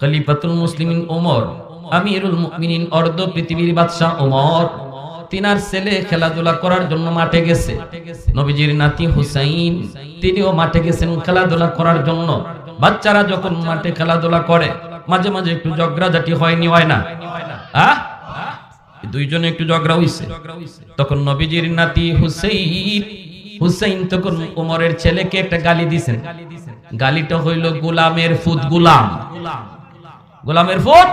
খলিফাতুল মুসলিমিন ওমর, আমিরুল মুমিনিন অর্ধ পৃথিবীর বাদশাহ ওমর। তিনার ছেলে খেলাধুলা করার জন্য মাঠে গেছে। নবীজির নাতি হুসাইন, তিনিও মাঠে গেছেন খেলাধুলা করার জন্য। বাচ্চারা যখন মাঠে খেলাধুলা করে, মাঝে মাঝে একটু ঝগড়াঝাটি হয়নি, হয় না। আহ? দুইজনে একটু ঝগড়া হইছে। তখন নবীজির নাতি হুসাইন হুসাইন তখন ওমরের ছেলেকে একটা গালি দিছেন। গালিটা হইল, গোলামের ফুত গোলাম। গোলামের ফোন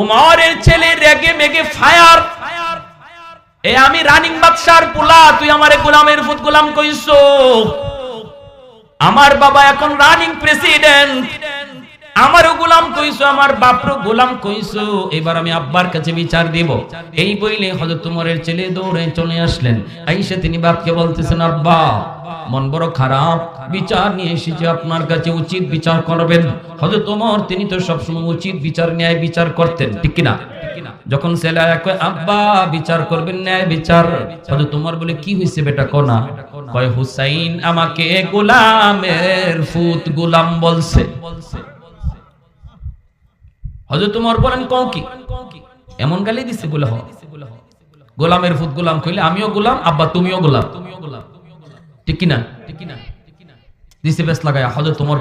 উমরের ছেলে রেগে মেগে ফায়ার। এ আমি রানিং বাদশার পোলা, তুই আমারে গোলামের ফুট গোলাম কইছো। আমার বাবা এখন রানিং প্রেসিডেন্ট। আমারও গোলাম কইছো, আমার বাপরও গোলাম কইছো। এবার আমি আব্বার কাছে বিচার দিব। এই বইলে হযরত উমরের ছেলে দৌড়ে চলে আসলেন। আইসা তিনি বাপকে বলতেছেন, আব্বা, মন বড় খারাপ। বিচার নিয়ে এসেছে, আপনার কাছে উচিত বিচার করবেন। হযরত ওমর তিনি তো সবসময় উচিত বিচার, ন্যায় বিচার করতেন, ঠিক কিনা? যখন ছেলে কয়, আব্বা, বিচার করবেন, ন্যায় বিচার। হযরত ওমর বলে, কি হইছে বেটা কোনা কয়, হুসাইন আমাকে গোলামের ফুত গোলাম বলছে। হযরত ওমর বলেন, কও কি? এমন গালি দিছে বলে হ গোলামের ফুত গোলাম কইলে, আমিও গোলাম, আব্বা তুমিও গোলাম। ঠিক কিনা? দিছে বেশ লাগায়। হযরত তোমার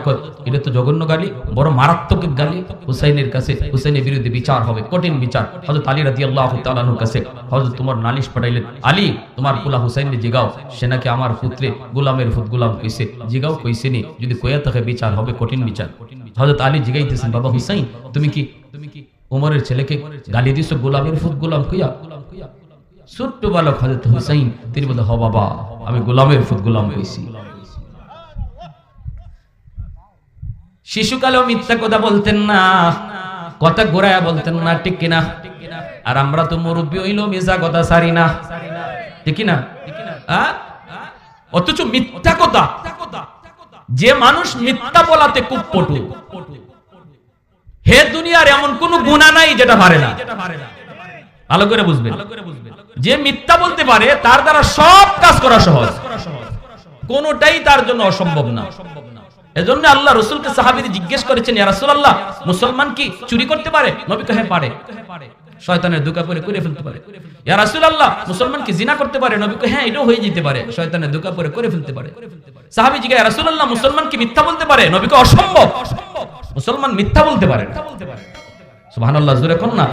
এটা তো জঘন্য গালি, বড় মারাত্মক গালি। হুসাইনের কাছে, হুসাইনের বিরুদ্ধে বিচার হবে, কঠিন বিচার। হযরত আলী কাছে তোমার নালিশ পাঠাইলেন, আলী, তোমার পোলা হুসাইনকে জিগাও, সে নাকি আমার পুত্রে গোলামের ফুত গোলাম কইছে। জিগাও কইছেনি যদি কইয়া থাকে বিচার হবে, কঠিন বিচার। হযরত আলী জিগাইতেছেন, বাবা হুসাইন, তুমি কি তুমি ছেলেকে গালি গোলামের ফুত গোলাম ছোট্ট বালক হযরত হুসাইন, তিনি হ বাবা, আমি গোলামের ফুত গোলাম শিশুকালেও মিথ্যা কথা বলতেন না, কথা ঘোরায়া বলতেন না, ঠিক কিনা? আর আমরা তো মুরব্বী হইলেও মিশা কথা সারি না, ঠিক কিনা? অথচ মিথ্যা কথা, যে মানুষ মিথ্যা বলাতে খুব পটু হে দুনিয়ার এমন কোন গুণা নাই যেটা পারে না। ভালো করে বুঝবেন। যে মিথ্যা বলতে পারে, তার দ্বারা সব কাজ করা সহজ। কোনটাই তার জন্য অসম্ভব না। এজন্য আল্লাহ রসুলকে সাহাবিদি জিজ্ঞেস করেছেন মুসলমান কি চুরি করতে পারে? নবী কহে, পারে। শয়তানের পরে করে ফেলতে পারে। মুসলমান কি জিনা করতে পারে? নবী কহে হ্যাঁ এটাও হয়ে যেতে পারে। শয়তানের পরে করে ফেলতে পারে। জিজ্ঞাসা মুসলমান কি মিথ্যা বলতে পারে? নবী অসম্ভব। মুসলমান মিথ্যা বলতে পারে জোরে কোন না?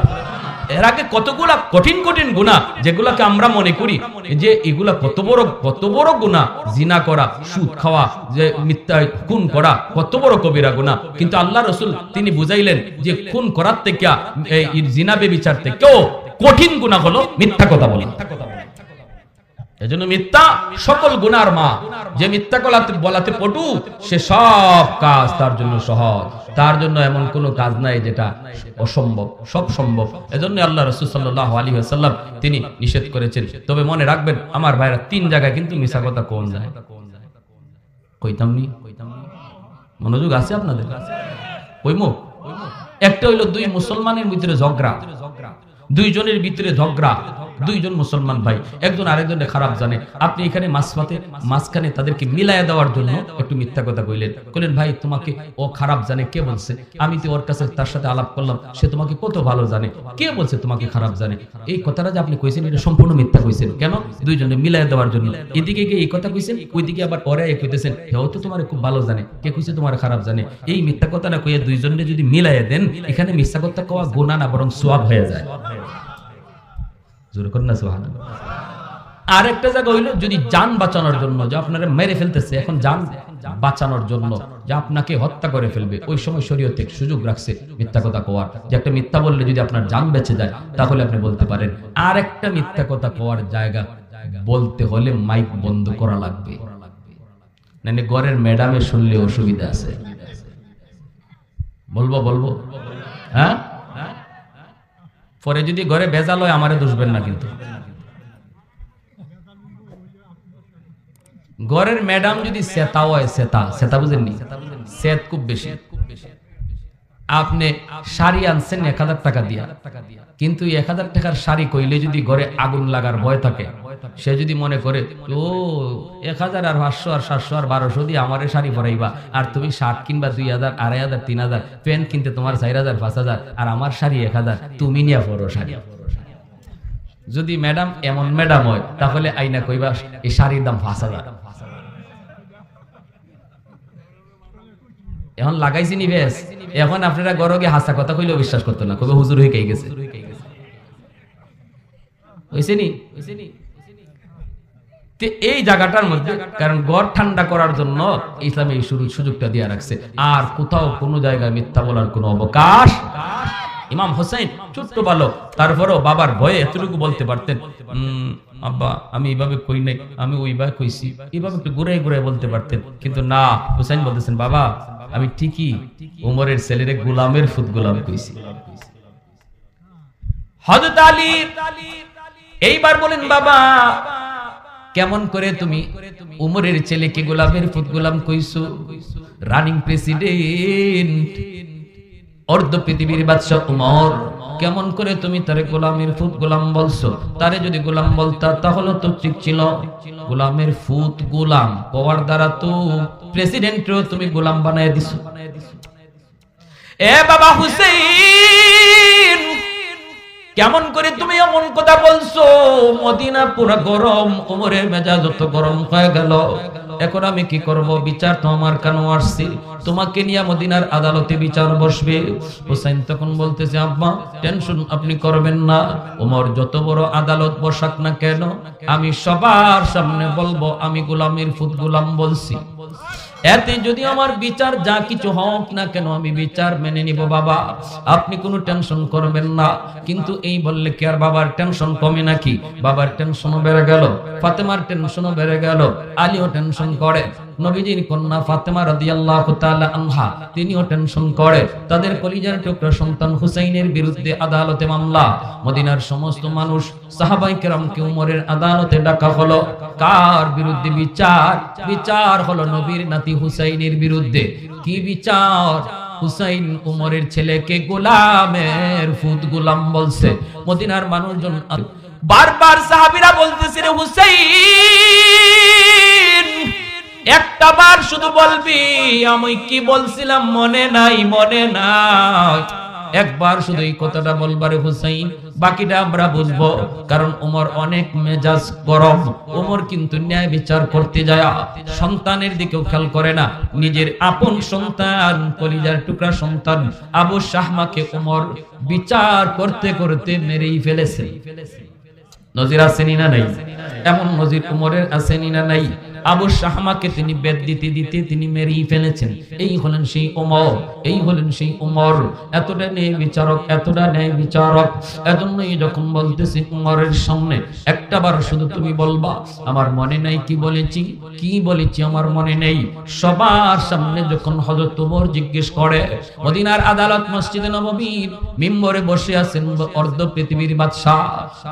এর আগে কতগুলা কঠিন কঠিন গুণা যেগুলাকে আমরা মনে করি যে এগুলা কত বড় কত বড় গুণা? জিনা করা, সুদ খাওয়া, যে মিথ্যা খুন করা, কত বড় কবিরা গুণা? কিন্তু আল্লাহ রসুল তিনি বুঝাইলেন যে খুন করার থেকে জিনা বেবিচার থেকেও কঠিন গুণা হলো মিথ্যা কথা বলা। এজন্য মিথ্যা সকল গুনার মা, যে মিথ্যা কলাতে বলাতে পটু, সে সব কাজ তার জন্য সহজ। তার জন্য এমন কোনো কাজ নাই যেটা অসম্ভব, সব সম্ভব। এজন্য আল্লাহ রসুল সাল্লাহ আলী আসাল্লাম তিনি নিষেধ করেছেন, তবে মনে রাখবেন, আমার ভাইরা তিন জায়গায় কিন্তু মিশা কথা কোন যায়? কইতাম নি? মনোযোগ আছে আপনাদের? কইমো? একটা হইল দুই মুসলমানের ভিতরে ঝগড়া, দুইজনের ভিতরে ঝগড়া দুইজন মুসলমান ভাই, একজন আরেকজনের খারাপ জানে। আপনি এখানে মাঝপাতে মাঝখানে তাদেরকে মিলাইয়া দেওয়ার জন্য একটু মিথ্যা কথা কইলেন। কইলেন, ভাই, তোমাকে ও খারাপ জানে, কে বলছে? আমি তো ওর কাছে তার সাথে আলাপ করলাম, সে তোমাকে কত ভালো জানে। কে বলছে তোমাকে খারাপ জানে? এই কথাটা যে আপনি কইছেন, এটা সম্পূর্ণ মিথ্যা কইছেন। কেন? দুইজনে মিলাইয়া দেওয়ার জন্য। এদিকে গিয়ে এই কথা কইছেন, ওইদিকে আবার পরে কইতেছেন, হেও তো তোমার খুব ভালো জানে। কে কইছে তোমার খারাপ জানে? এই মিথ্যা কথাটা কইয়া দুইজনে যদি মিলাইয়া দেন, এখানে মিথ্যা কথা কওয়া গুণা না, বরং সোয়াব হয়ে যায়। না আর একটা জায়গা হইল, যদি যান বাঁচানোর জন্য, যে আপনারা মেরে ফেলতেছে, এখন যান বাঁচানোর জন্য, যে আপনাকে হত্যা করে ফেলবে, ওই সময় শরীয়তে সুযোগ রাখছে মিথ্যা কথা কোয়ার যে একটা মিথ্যা বললে যদি আপনার যান বেঁচে যায়, তাহলে আপনি বলতে পারেন আর একটা মিথ্যা কথা কোয়ার জায়গা বলতে হলে মাইক বন্ধ করা লাগবে। মানে ঘরের ম্যাডামে শুনলে অসুবিধা আছে। বলব বলব? হ্যাঁ? পরে যদি ঘরে ভেজাল হয়, আমারে দুষবেন না কিন্তু। ঘরের ম্যাডাম যদি সেতা হয়, সেতা সেতা বুঝেননি? সেত খুব বেশি। আপনি শাড়ি আনছেন এক হাজার টাকা দিয়া। কিন্তু এক হাজার টাকার শাড়ি কইলে যদি ঘরে আগুন লাগার ভয় থাকে, সে যদি মনে করে, ও, এক হাজার আর পাঁচশো আর সাতশো আর বারোশো দিয়ে আমারে শাড়ি পরাইবা, আর তুমি শার্ট কিনবা দুই হাজার, আড়াই হাজার, তিন হাজার, প্যান্ট কিনতে তোমার চার হাজার, পাঁচ হাজার, আর আমার শাড়ি এক হাজার, তুমি নিয়ে পরো শাড়ি। যদি ম্যাডাম এমন ম্যাডাম হয়, তাহলে আইনা কইবা, এই শাড়ির দাম পাঁচ হাজার। এখন লাগাইছি নি বেশ। এখন আপনারা গরগে হাসা কথা কইলেও বিশ্বাস করতো না কবে হুজুর হয়ে গেছে। হয়েছে নি? এই জায়গাটার মধ্যে কারণ গড় ঠান্ডা করার জন্য ইসলামে এই সুযোগটা দিয়ে রাখছে। আর কোথাও কোনো জায়গায় মিথ্যা বলার কোনো অবকাশ ইমাম হোসেন ছোট্ট বালক তারপরেও বাবার ভয়ে এতটুকু বলতে পারতেন "উম, আব্বা আমি এইভাবে কই নাই আমি ওইভাবে কইছি। এইভাবে একটু ঘুরে ঘুরে বলতে পারতেন। কিন্তু না হোসেন বলতেছেন বাবা আমি ঠিকই উমরের ছেলেরে গোলামের ফুত গোলাম কইছি। হযরত আলী এইবার বলেন, বাবা, কেমন করে তুমি উমরের ছেলেকে গোলামের ফুত গোলাম কইছো? রানিং প্রেসিডেন্ট অর্ধ পৃথিবীর বাদশাহ উমর, কেমন করে তুমি তারে গোলামের ফুত গোলাম বলছো? তারে যদি গোলাম বলতা, তাহলে তো ঠিক ছিল। গোলামের ফুত গোলাম পাওয়ার দ্বারা তো প্রেসিডেন্টও তুমি গোলাম বানায় দিছো। এ বাবা হুসেন কেমন করে তুমি এমন কথা বলছো? মদিনা পুরা গরম কোমরের মেজাজ যত গরম হয়ে গেল। এখন আমি কি করব? বিচার তো আমার কেন আসছি? তোমাকে নিয়ে মদিনার আদালতে বিচার বসবে। হোসেন তখন বলতেছে, আব্বা টেনশন আপনি করবেন না। ওমর যত বড় আদালত বসাক না কেন? আমি সবার সামনে বলব, আমি গোলামের ফুট গোলাম বলছি। এতে যদি আমার বিচার যা কিছু হোক না কেন আমি বিচার মেনে নিব বাবা। আপনি কোনো টেনশন করবেন না। কিন্তু এই বললে কি আর বাবার টেনশন কমে নাকি? বাবার টেনশনও বেড়ে গেল, ফাতেমার টেনশনও বেড়ে গেল, আলীও টেনশন করে। নবীজির কন্যা ফাতেমা রাদিয়াল্লাহু তাআলা আনহা, তিনিও টেনশন করে। তাদের কলিজার টুকরা সন্তান হুসাইনের বিরুদ্ধে আদালতে মামলা। মদিনার সমস্ত মানুষ সাহাবাই কেরামকে উমরের আদালতে ডাকা হলো। কার বিরুদ্ধে বিচার? বিচার হলো নবীর নাতি হুসাইনের বিরুদ্ধে। কি বিচার? হুসাইন উমরের ছেলেকে গোলামের ফুত গোলাম বলছে। মদিনার মানুষজন বারবার সাহাবীরা বলতেছে রে হুসাইন! একটা বার শুধু বলবি, আমি কি বলছিলাম মনে নাই মনে নাই। একবার শুধু এই কথাটা বলবারে হুসাইন, বাকিটা আমরা বুঝব, কারণ ওমর অনেক মেজাজ গরম। ওমর কিন্তু ন্যায় বিচার করতে যায়, সন্তানের দিকেও খেয়াল করে না। নিজের আপন সন্তান, কলিজার টুকরা সন্তান, আবু শাহমাকে ওমর বিচার করতে করতে মেরেই ফেলেছে। নজির আসেনি না নাই? এমন নজির উমরের আসেনি না নাই? আবু শাহমাকে তিনি বেদ দিতে দিতে তিনি মেরেই ফেলেছেন। এই হলেন সেই উমর এই হলেন সেই উমর এতটা ন্যায় বিচারক, এতটা ন্যায় বিচারক। এজন্যই যখন বলতেছি উমরের সামনে, একটা বার শুধু তুমি বলবা, আমার মনে নাই কি বলেছি কি বলেছি আমার মনে নেই। সবার সামনে যখন হযরত উমর জিজ্ঞেস করে, মদিনার আদালত মসজিদে নববীর মিম্বরে বসে আছেন অর্ধ পৃথিবীর বাদশাহ,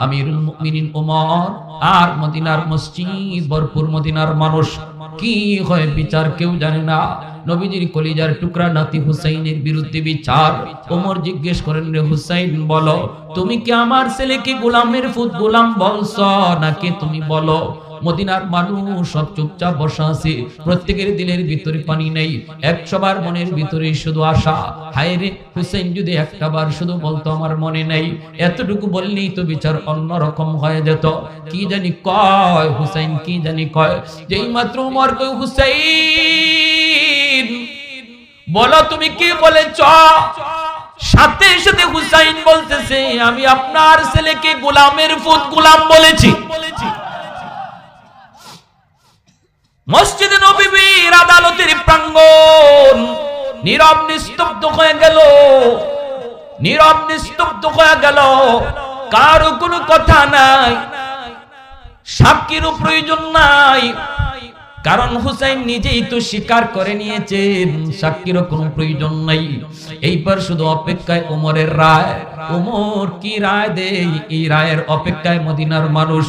আমিরুল মুমিনিন উমর আর মদিনার মসজিদ, ভরপুর মদিনার মানুষ কি হয় বিচার কেউ জানে না। নবীজির কলিজার টুকরা নাতি হুসাইনের বিরুদ্ধে বিচার। ওমর জিজ্ঞেস করেন, রে হুসাইন, বলো, তুমি কি আমার ছেলেকে গোলামের ফুট গোলাম বলছ নাকি তুমি বলো, মদিনার মানুষ সব চুপচাপ বসা আছে। প্রত্যেকের দিলের ভিতরে পানি নেই। এক সবার মনের ভিতরে শুধু আশা। হায় রে হুসেন যদি একটা বার শুধু বলতো, আমার মনে নেই। এতটুকু বললেই তো বিচার অন্যরকম হয়ে যেত। কি জানি কয়, হুসাইন কি জানি কয়। যেই মাত্র উমর কই হুসাইন। বলো তুমি কি বলেছ? সাথে সাথে হুসাইন বলতেছে, আমি আপনার ছেলেকে গোলামের ফুট গোলাম বলেছি। মসজিদে নবীর আদালতের প্রাঙ্গণ নীরব নিস্তব্ধ হয়ে গেল। নীরব নিস্তব্ধ হয়ে গেল। কারও কোনো কথা নাই। সাক্ষীরও প্রয়োজন নাই। কারণ হুসাইন নিজেই তো স্বীকার করে নিয়েছেন সাক্ষীর কোনো প্রয়োজন নাই। এইবার শুধু অপেক্ষায় ওমরের রায়। উমর কি রায় দেই? এই রায়ের অপেক্ষায় মদিনার মানুষ।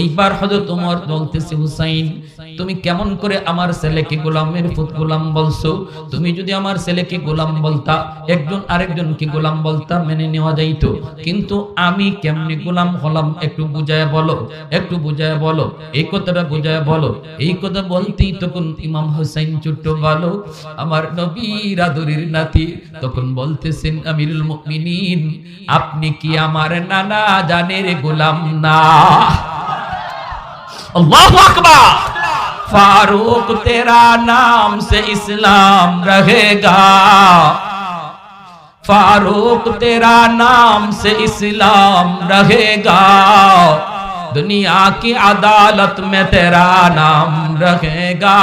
এইবার হযরত উমর বলতেছে, হুসাইন, তুমি কেমন করে আমার ছেলেকে গোলামের পুত গোলাম বলছো? তুমি যদি আমার ছেলেকে গোলাম বলতা, একজন আরেকজনকে গোলাম বলতা মেনে নেওয়া যাইতো। কিন্তু আমি কেমনি গোলাম হলাম একটু বুঝায় বলো, একটু বুঝায় বলো, এই কথাটা বুঝায় বলো। এই কথা বলতেই তখন ইমাম হোসেন ছোট্ট বলো আমার নবীর আদরের নাতি, তখন বলতেছেন, আমিরুল মুমিনিন আপনি কি আমার নানা জানের গোলাম না अल्लाह अकबर फारूक तेरा नाम से इस्लाम रहेगा फारूक तेरा नाम से इस्लाम रहेगा दुनिया की अदालत में तेरा नाम रहेगा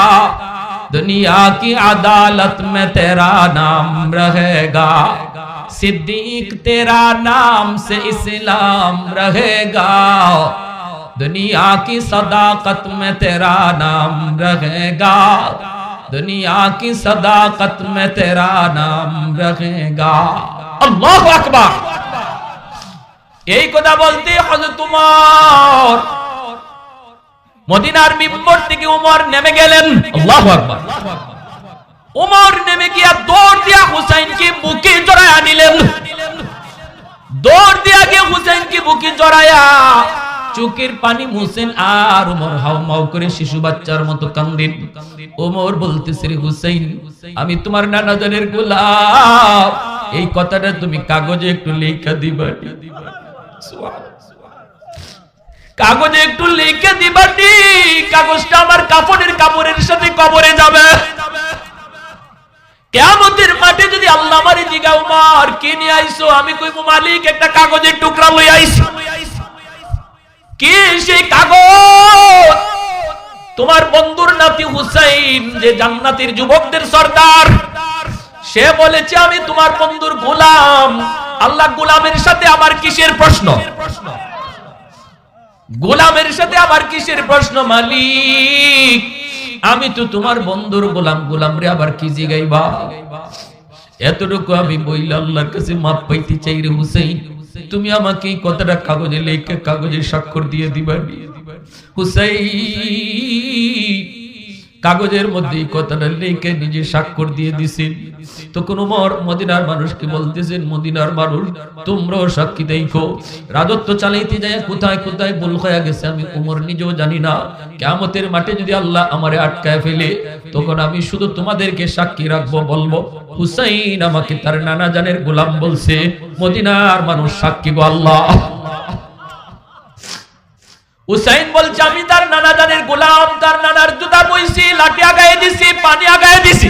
दुनिया की अदालत में तेरा नाम रहेगा सिद्दीक तेरा नाम से इस्लाम रहेगा दुनिया की सदाकत में तेरा नाम रहेगा दुनिया की सदाकत में तेरा नाम रहेगा अल्लाह अकबर এই কথা বলতে হযরত উমর মদিনার মিম্বর থেকে উমর নেমে গেলেন আল্লাহু আকবার উমর নেমে গিয়া দৌড় দিয়া হুসাইনকে বুকে জড়াইয়া নিলেন দৌড় দিয়া গিয়ে হুসাইনকে বুকে জড়াইয়া চোখের পানি মুছেন আর উমর হাও মাও করে শিশু বাচ্চার মতো কান্দেন। ওমর বলতেছে, রে হুসাইন, আমি তোমার নানা জানের গোলাম। এই কথাটা তুমি কাগজে একটু লেখা দিবা কাগজে একটু লিখে দিবানি কাগজটা আমার কাপড়ের কাপড়ের সাথে কবরে যাবে। কেমতের মাঠে যদি আল্লাহ আমারে জিগা উমার কি নিয়ে আইছো আমি কইব, মালিক, একটা কাগজের টুকরা লই আইছি। কি সেই কাগজ? তোমার বন্ধুর নাতি হুসাইন, যে জান্নাতের যুবকদের সর্দার, সে বলেছে, আমি তোমার বন্ধুর গোলাম। আল্লাহ গোলামের সাথে আমার কিসের প্রশ্ন? গোলামের সাথে আমার কিসের প্রশ্ন, মালিক? আমি তো তোমার বন্ধুর গোলাম গোলাম রে আবার কি জিগাইবা? এতটুকু আমি বইল আল্লাহর কাছে মাপ পাইতে চাই রে হুসাইন। তুমি আমাকে কতটা কাগজে লেখে, কাগজে স্বাক্ষর দিয়ে দিবা হুসাইন! কাগজের মধ্যে কথাটা লিখে নিজে স্বাক্ষর দিয়ে দিছেন। তখন উমর মদিনার মানুষকে বলতেছেন, মদিনার মানুষ, তোমরাও সাক্ষী দেখো। রাজত্ব চালাইতে যায়, কোথায় কোথায় ভুল হয়ে গেছে আমি উমর নিজেও জানি না। কেমতের মাঠে যদি আল্লাহ আমারে আটকায় ফেলে, তখন আমি শুধু তোমাদেরকে সাক্ষী রাখব বলব। হুসাইন আমাকে তার নানা জানের গোলাম বলছে, মদিনার মানুষ সাক্ষী গো আল্লাহ। হুসাইন বলছে, আমি তার নানা জানের গোলাম, তার নানার জুতা বইছি, লাঠি আগায় দিছি, পানি আগায় দিছি।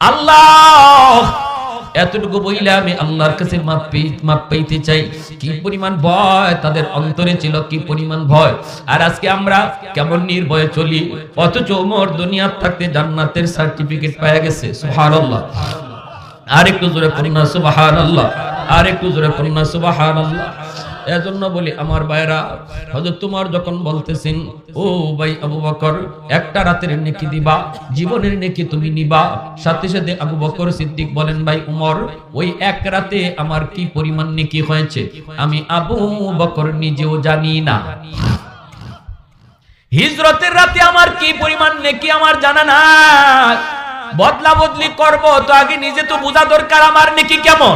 আল্লাহ! এতটুকু বইলে আমি আল্লাহর কাছে মাপ মাপ চাই। কি পরিমাণ ভয় তাদের অন্তরে ছিল, কি পরিমাণ ভয়। আর আজকে আমরা কেমন নির্ভয়ে চলি, অথচ ওমর দুনিয়ার থাকতে জান্নাতের সার্টিফিকেট পাওয়া গেছে, সুবহানাল্লাহ। আর একটু জোরে পড়ুন সুবহানাল্লাহ। আর একটু জোরে পড়ুন সুবহানাল্লাহ। এজন্য বলি, আমার ভাইরা হযরত তোমার যখন বলতেছেন, ও ভাই আবু বকর, একটা রাতের নেকি দিবা, জীবনের নেকি তুমি নিবা। সাথে সাথে আবু বকর সিদ্দিক বলেন, ভাই উমর, ওই এক রাতে আমার কি পরিমাণ নেকি হয়েছে? আমি আবু বকর নিজেও জানি না। হিজরতের রাতে আমার কি পরিমাণ নেকি আমার জানা নাই। বদলা বদলি করব, তো আগে নিজে তো বোঝা দরকার আমার নেকি কেমন।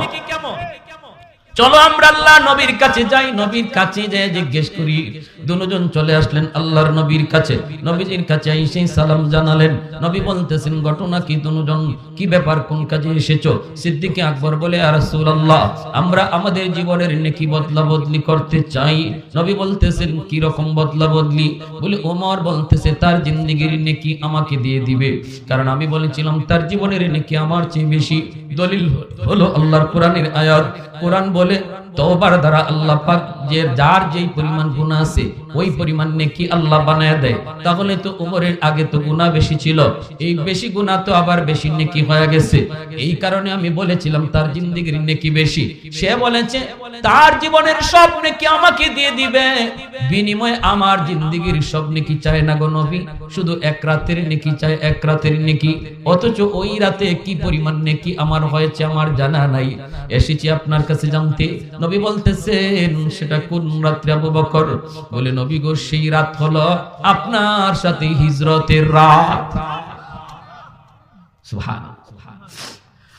চলো আমরা আল্লাহ নবীর কাছে যাই নবীর কাছে যে জিজ্ঞেস করি দুজন চলে আসলেন আল্লাহর নবীর কাছে। নবীজির কাছে এসে সালাম জানালেন। নবী বলতেছেন, ঘটনা কি দুজন? কি ব্যাপার? কোন কাজে এসেছ? সিদ্দিকে আকবর বলে আর রাসূলুল্লাহ, আমরা আমাদের জীবনের নেকি বদলা বদলি করতে চাই। নবী বলতেছেন, কি রকম বদলা বদলি বলে, ওমর বলতেছে, তার জিন্দেগির নেকি আমাকে দিয়ে দিবে। কারণ আমি বলেছিলাম, তার জীবনের নেকি আমার চেয়ে বেশি। দলিল হলো আল্লাহর কোরআনের আয়াত। কোরআন বলে তওবার দ্বারা আল্লাহ পাক যে যার যেই পরিমাণ গুণা আছে ওই পরিমাণ নেকি আল্লাহ বানায় দেয়। তাহলে তো উমরের আগে তো গুনাহ বেশি ছিল। এই বেশি গুনাহ তো আবার বেশি নেকি হয়ে গেছে। এই কারণে আমি বলেছিলাম, তার জিন্দেগির নেকি বেশি। সে বলেছে, তার জীবনের সব নেকি আমাকে দিয়ে দিবে। বিনিময়ে আমার জিন্দেগির সব নেকি চায় না গো নবী। শুধু এক রাতের নেকি চায় এক রাতের নেকি। অথচ ওই রাতে কি পরিমাণ নেকি আমার হয়েছে আমার জানা নাই। এসেছি আপনার কাছে জানতে। নবী বলতেছেন, সেটা কোন রাত্রে আবু বকর? বলে নবী গো, সেই রাত হলো আপনার সাথে হিজরতের রাত।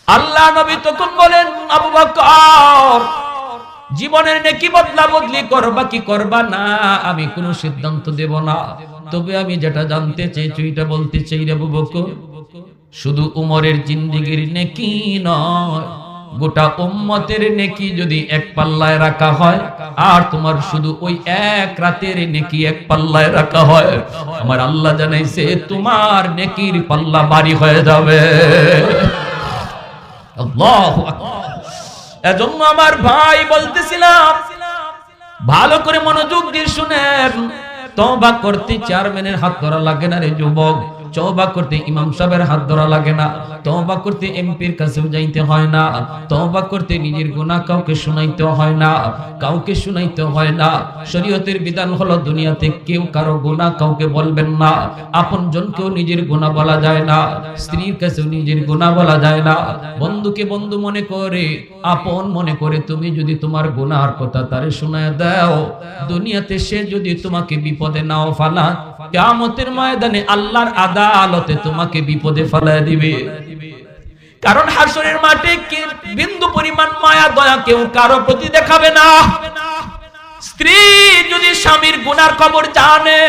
আল্লাহ নবী তখন বলেন, আবু বকর, জীবনের নেকি বদলা বদলি করবা কি করবা না? আমি কোনো সিদ্ধান্ত দেব না। তবে আমি যেটা জানতে চাইছি এটা বলতে চাই রে আবু বকর। শুধু উমরের জিন্দিগির নেকি নয় গোটা উম্মতের নেকি যদি এক পাল্লায় রাখা হয়, আর তোমার শুধু ওই এক রাতের নেকি এক পাল্লায় রাখা হয়, আমার আল্লাহ জানাইছে, তোমার নেকির পাল্লা বাড়ি হয়ে যাবে। এজন্য আমার ভাই বলতেছিলাম, ভালো করে মনোযোগ দিয়ে শুনেন, তওবা করতে চেয়ারম্যানের হাত ধরা লাগে না রে যুবক। তওবা করতে ইমাম সাহেবের হাত ধরা লাগে না। তওবা করতে এমপির কাছেও যাইতে হয় না। তওবা করতে নিজের গুনাহ কাউকে শুনাইতে হয় না। কাউকে শুনাইতে হয় না। শরীয়তের বিধান হলো দুনিয়াতে কেউ কারও গুনাহ কাউকে বলবেন না। আপন জনকেও নিজের গুনাহ বলা যায় না। স্ত্রীর কাছেও নিজের গুনাহ বলা যায় না। বন্ধুকে বন্ধু মনে করে, আপন মনে করে তুমি যদি তোমার গুনার কথা তারে শোনায় দাও, দুনিয়াতে সে যদি তোমাকে বিপদে নাও ফালা কিয়ামতের ময়দানে আল্লাহর আদালতে তোমাকে বিপদে ফেলায় দিবে। কারণ হাসরের মাঠে বিন্দু পরিমাণ মায়া, দয়া কেউ কারও প্রতি দেখাবে না। স্ত্রী যদি স্বামীর গুনার খবর জানে,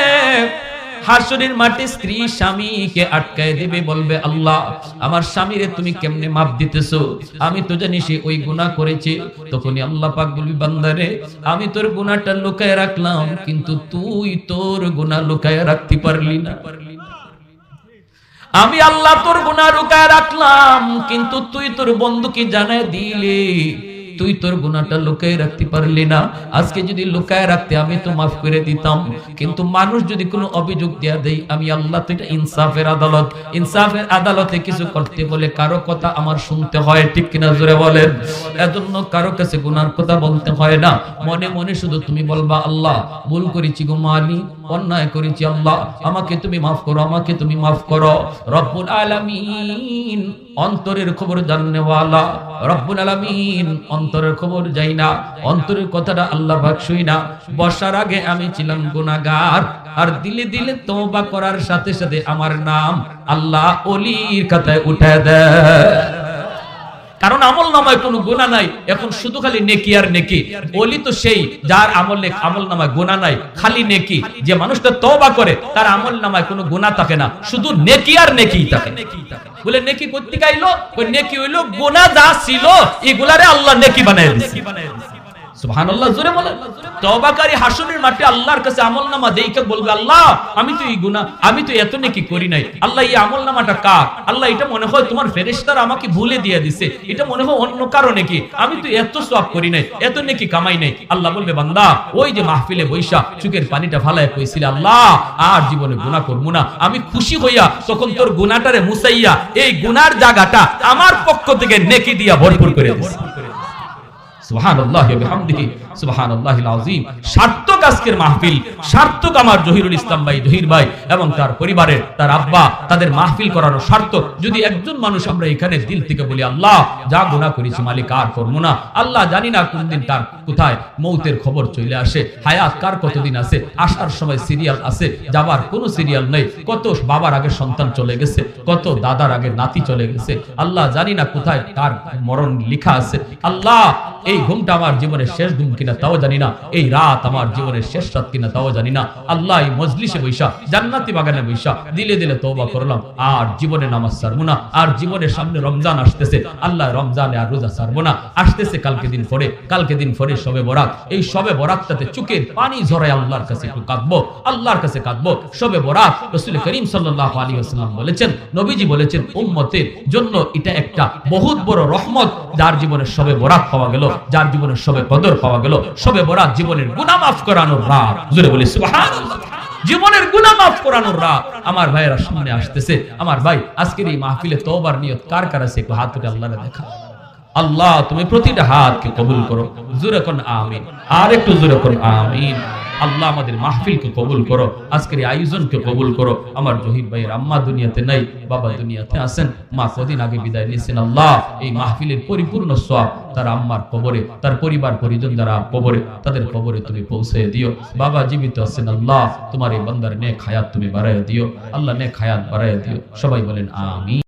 হাসরের মাঠে স্ত্রী স্বামীকে আটকায় দেবে, বলবে, আল্লাহ, আমার স্বামীরে তুমি কেমনে মাপ দিতেছো? আমি তো জানি সে ওই গুনাহ করেছে। তখনই আল্লাহ পাক বলবি, বান্দারে, আমি তোর গুনাহটা লুকায় রাখলাম, কিন্তু তুই তোর গুনাহ লুকায় রাখতে পারলি না। আমি আল্লাহ তোর গুনা রুকায় রাখলাম কিন্তু তুই তোর বন্ধুকে জানায় দিলি। তুই তোর গুনাহটা লুকায় রাখতে পারলি না। আজকে যদি লুকায় রাখতে আমি তো মাফ করে দিতাম। কিন্তু মানুষ যদি কোনো অভিযোগ দেয়া দেই আমি আল্লাহ তো ইনসাফের আদালত। ইনসাফের আদালতে কিছু করতে বলে কারও কথা আমার শুনতে হয়, ঠিক কিনা জোরে বলেন? এজন্য কারও কাছে গুনার কথা বলতে হয় না। মনে মনে শুধু তুমি বলবা, আল্লাহ, ভুল করেছি গো মালি অন্যায় করেছি আল্লাহ। আমাকে তুমি মাফ করো, আমাকে তুমি মাফ করো। রব্বুল আলামিন অন্তরের খবর জানেওয়ালা রব্বুল আলামিন। অন্তরের খবর যাই না, অন্তরের কথাটা আল্লাহ ভাগ শুই না। বর্ষার আগে আমি ছিলাম গুনাহগার, আর দিলে দিলে তওবা করার সাথে সাথে আমার নাম আল্লাহ অলির খাতায় উঠে দেয়। আমল নামায় কোনো গুণা নাই, এখন শুধু খালি নেকি আর নেকি। বলি তো সেই, যার আমল আমল নামায় গুণা নাই, খালি নেকি। যে মানুষটা তওবা করে, তার আমল নামায় কোনো গুণা থাকে না। শুধু নেকি আর নেকি থাকে। বলে, নেকি গাইলো ওই নেকি হইল গুণা যা ছিল, এগুলারে আল্লাহ নেকি বানায় দিছে। জোরে বলেন। মাঠে আল্লাহর কাছে বলবে, আল্লাহ, আমি তো এই আমি তো এত করি নাই। আল্লাহ, এই কার? আল্লাহ, এটা মনে হয় তোমার আমাকে ভুলে দিয়ে দিছে। এটা মনে হয় অন্য কারণে কি আমি তো এত করি নাই, এত কামাই নাই। আল্লাহ বলবে, বান্দা, ওই যে মাহফিলে বৈশা চুকের পানিটা ফালায় কইছিল, আল্লাহ, আর জীবনে গুনাহ করব না। আমি খুশি হইয়া তখন তোর গুনাহটারে মুসাইয়া এই গুনার জায়গাটা আমার পক্ষ থেকে নেকি দিয়া ভরপুর করে দিছে। আল্লাহ জানি না কোন দিন তার কোথায় মৌতের খবর চলে আসে, হায়াত কার কতদিন আছে, আসার সময় সিরিয়াল আছে, যাবার কোনো সিরিয়াল নেই, কত বাবার আগে সন্তান চলে গেছে, কত দাদার আগে নাতি চলে গেছে। আল্লাহ, জানি না কোথায় কার মরণ লিখা আছে। আল্লাহ এই ঘুমটা আমার জীবনের শেষ ঘুম কিনা তাও জানি না। এই রাত আমার জীবনের শেষ রাত কিনা তাও জানি না। আল্লাহ মজলিসে বৈশা, জান্নাতি বাগানে বৈশা, দিলে দিলে তওবা করলাম। আর জীবনে নামাজ ছাড়বো না। আর জীবনের সামনে রমজান আসতেছে। আল্লাহ রমজানে আর রোজা ছাড়বো না। আসতেছে কালকে দিন পরে। কালকে দিন পরে সবে বরাত। এই সবে বরাতটাতে চুকের পানি ঝরায় আল্লাহর কাছে একটু কাঁদবো। আল্লাহর কাছে কাঁদবো। সবে বরাত রসুল করিম সাল্লাল্লাহু আলাইহি ওয়াসাল্লাম বলেছেন, নবীজি বলেছেন, উম্মতের জন্য এটা একটা বহুত বড় রহমত, যার জীবনে সবে বরাত পাওয়া গেল। যার জীবনের সবে কদর পাওয়া গেল, সবে বরাত জীবনের গুনাহ মাফ করানোর রাত। জোরে বলি জীবনের গুণা মাফ করানোর রাত। আমার ভাইয়েরা সামনে আসতেছে। আমার ভাই, আজকের এই মাহফিলে তোবার নিয়ত কার কার আছে? একটু হাত তুলে আল্লাহরে দেখা। আল্লাহ, তুমি প্রতিটা হাতকে কবুল করো। জোরে কোন আমিন। আর একটু জোরে কোন আমিন। আল্লাহ আমাদের মাহফিলকে কবুল করো, আজকের এই আয়োজনকে কবুল করো। আমার জহির ভাইয়ের আম্মা দুনিয়াতে নাই, বাবা দুনিয়াতে আছেন। মা কদিন আগে বিদায় নিয়েছেন আল্লাহ। এই মাহফিলের পরিপূর্ণ সব তার আম্মার কবরে, তার পরিবার পরিজন দ্বারা কবরে, তাদের কবরে তুমি পৌঁছে দিও। বাবা জীবিত আছেন আল্লাহ, তোমার এই বান্দার নেক হায়াত তুমি বাড়ায় দিও। আল্লাহ নেক হায়াত বাড়ায় দিও। সবাই বলেন, আমিন।